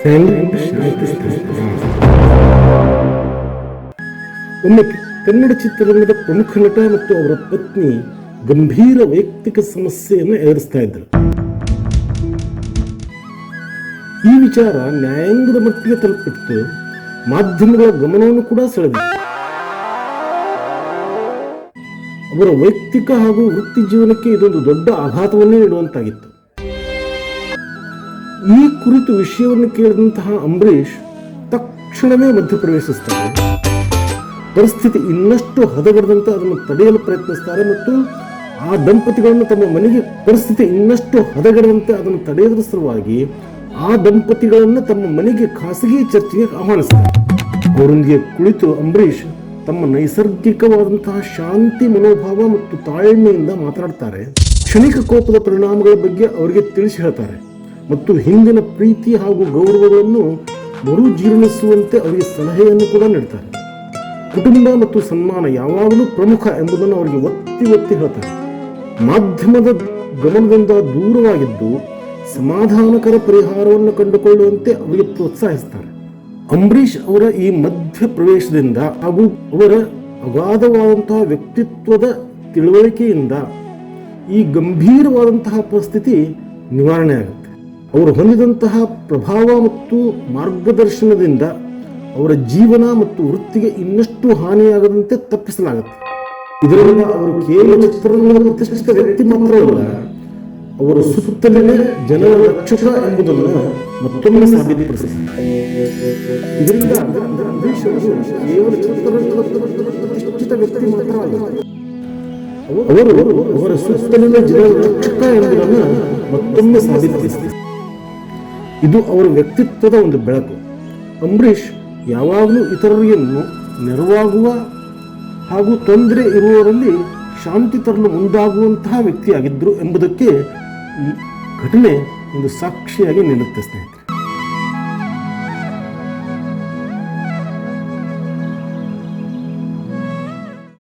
Silent. ಒಮ್ಮೆ ಕನ್ನಡ ಚಿತ್ರರಂಗದ ಪ್ರಮುಖ ನಟ ಮತ್ತು ಅವರ ಪತ್ನಿ ಗಂಭೀರ ವೈಯಕ್ತಿಕ ಸಮಸ್ಯೆಯನ್ನು ಎದುರಿಸ್ತಾ ಇದ್ದರು. ಈ ವಿಚಾರ ನ್ಯಾಯಾಂಗದ ಮಟ್ಟಿಗೆ ತಲುಪಿಟ್ಟು ಮಾಧ್ಯಮಗಳ ಗಮನವನ್ನು ಕೂಡ ಸೆಳೆದ ಅವರ ವೈಯಕ್ತಿಕ ಹಾಗೂ ವೃತ್ತಿ ಜೀವನಕ್ಕೆ ಇದೊಂದು ದೊಡ್ಡ ಆಘಾತವನ್ನೇ ನೀಡುವಂತಾಗಿತ್ತು. ಈ ಕುರಿತು ವಿಷಯವನ್ನು ಕೇಳಿದಂತಹ ಅಂಬರೀಷ್ ತಕ್ಷಣವೇ ಮಧ್ಯಪ್ರವೇಶಿಸ್ತಾರೆ. ಪರಿಸ್ಥಿತಿ ಇನ್ನಷ್ಟು ಹದಗೆಡದಂತೆ ಅದನ್ನು ತಡೆಯಲು ಪ್ರಯತ್ನಿಸ್ತಾರೆ ಮತ್ತು ಆ ದಂಪತಿಗಳನ್ನು ತಮ್ಮ ಮನೆಗೆ ಪರಿಸ್ಥಿತಿ ಇನ್ನಷ್ಟು ಹದಗೆಡದಂತೆ ಅದನ್ನು ತಡೆಯುವುದರ ಸಲುವಾಗಿ ಆ ದಂಪತಿಗಳನ್ನು ತಮ್ಮ ಮನೆಗೆ ಖಾಸಗಿ ಚರ್ಚೆಗೆ ಆಹ್ವಾನಿಸ್ತಾರೆ. ಅವರೊಂದಿಗೆ ಕುಳಿತು ಅಂಬರೀಷ್ ತಮ್ಮ ನೈಸರ್ಗಿಕವಾದಂತಹ ಶಾಂತಿ ಮನೋಭಾವ ಮತ್ತು ತಾಳ್ಮೆಯಿಂದ ಮಾತನಾಡ್ತಾರೆ. ಕ್ಷಣಿಕ ಕೋಪದ ಪರಿಣಾಮಗಳ ಬಗ್ಗೆ ಅವರಿಗೆ ತಿಳಿಸಿ ಹೇಳ್ತಾರೆ. ಮತ್ತು ಹಿಂದಿನ ಪ್ರೀತಿ ಹಾಗೂ ಗೌರವಗಳನ್ನು ಮರುಜೀರ್ಣಿಸುವಂತೆ ಅವರಿಗೆ ಸಲಹೆಯನ್ನು ಕೂಡ ನೀಡ್ತಾರೆ. ಕುಟುಂಬ ಮತ್ತು ಸನ್ಮಾನ ಯಾವಾಗಲೂ ಪ್ರಮುಖ ಎಂಬುದನ್ನು ಅವರಿಗೆ ಒತ್ತಿ ಒತ್ತಿ ಹೇಳ್ತಾರೆ. ಮಾಧ್ಯಮದ ಗಮನದಿಂದ ದೂರವಾಗಿದ್ದು ಸಮಾಧಾನಕರ ಪರಿಹಾರವನ್ನು ಕಂಡುಕೊಳ್ಳುವಂತೆ ಅವರಿಗೆ ಪ್ರೋತ್ಸಾಹಿಸ್ತಾರೆ. ಅಂಬರೀಷ್ ಅವರ ಈ ಮಧ್ಯ ಪ್ರವೇಶದಿಂದ ಹಾಗೂ ಅವರ ಅಗಾಧವಾದಂತಹ ವ್ಯಕ್ತಿತ್ವದ ತಿಳುವಳಿಕೆಯಿಂದ ಈ ಗಂಭೀರವಾದಂತಹ ಪರಿಸ್ಥಿತಿ ನಿವಾರಣೆ ಆಗುತ್ತೆ ಅವರು ಹೊಂದಿದಂತಹ ಪ್ರಭಾವ ಮತ್ತು ಮಾರ್ಗದರ್ಶನದಿಂದ ಅವರ ಜೀವನ ಮತ್ತು ವೃತ್ತಿಗೆ ಇನ್ನಷ್ಟು ಹಾನಿಯಾಗದಂತೆ ತಪ್ಪಿಸಲಾಗುತ್ತೆ. ಇದರಿಂದ ಅವರು ಕೇವಲ ಚಿತ್ರರಂಗದ ಪ್ರತಿಷ್ಠಿತ ವ್ಯಕ್ತಿ ಮಾತ್ರವಲ್ಲ ಅವರ ಸುತ್ತಲಿನ ಜನರ ರಕ್ಷಕ ಎಂಬುದನ್ನು ಮತ್ತೊಮ್ಮೆ ಸಾಬೀತುಪಡಿಸಿದ್ದಾರೆ. ಇದರಿಂದ ಕೇವಲ ವ್ಯಕ್ತಿ ಮಾತ್ರವಲ್ಲ ಅವರು ಅವರ ಸುತ್ತಲಿನ ಜನರ ರಕ್ಷಕ ಎಂಬುದನ್ನು ಮತ್ತೊಮ್ಮೆ ಸಾಬೀತುಪಡಿಸಿದ್ದಾರೆ. ಇದು ಅವರ ವ್ಯಕ್ತಿತ್ವದ ಒಂದು ಬೆಳಕು. ಅಂಬರೀಷ್ ಯಾವಾಗಲೂ ಇತರರಿಗೆ ನೆರವಾಗುವ ಹಾಗೂ ತೊಂದರೆ ಇರುವವರಲ್ಲಿ ಶಾಂತಿ ತರಲು ಮುಂದಾಗುವಂತಹ ವ್ಯಕ್ತಿಯಾಗಿದ್ದರು ಎಂಬುದಕ್ಕೆ ಈ ಘಟನೆ ಒಂದು ಸಾಕ್ಷಿಯಾಗಿ ನಿಲ್ಲುತ್ತೆ ಸ್ನೇಹಿತರೆ.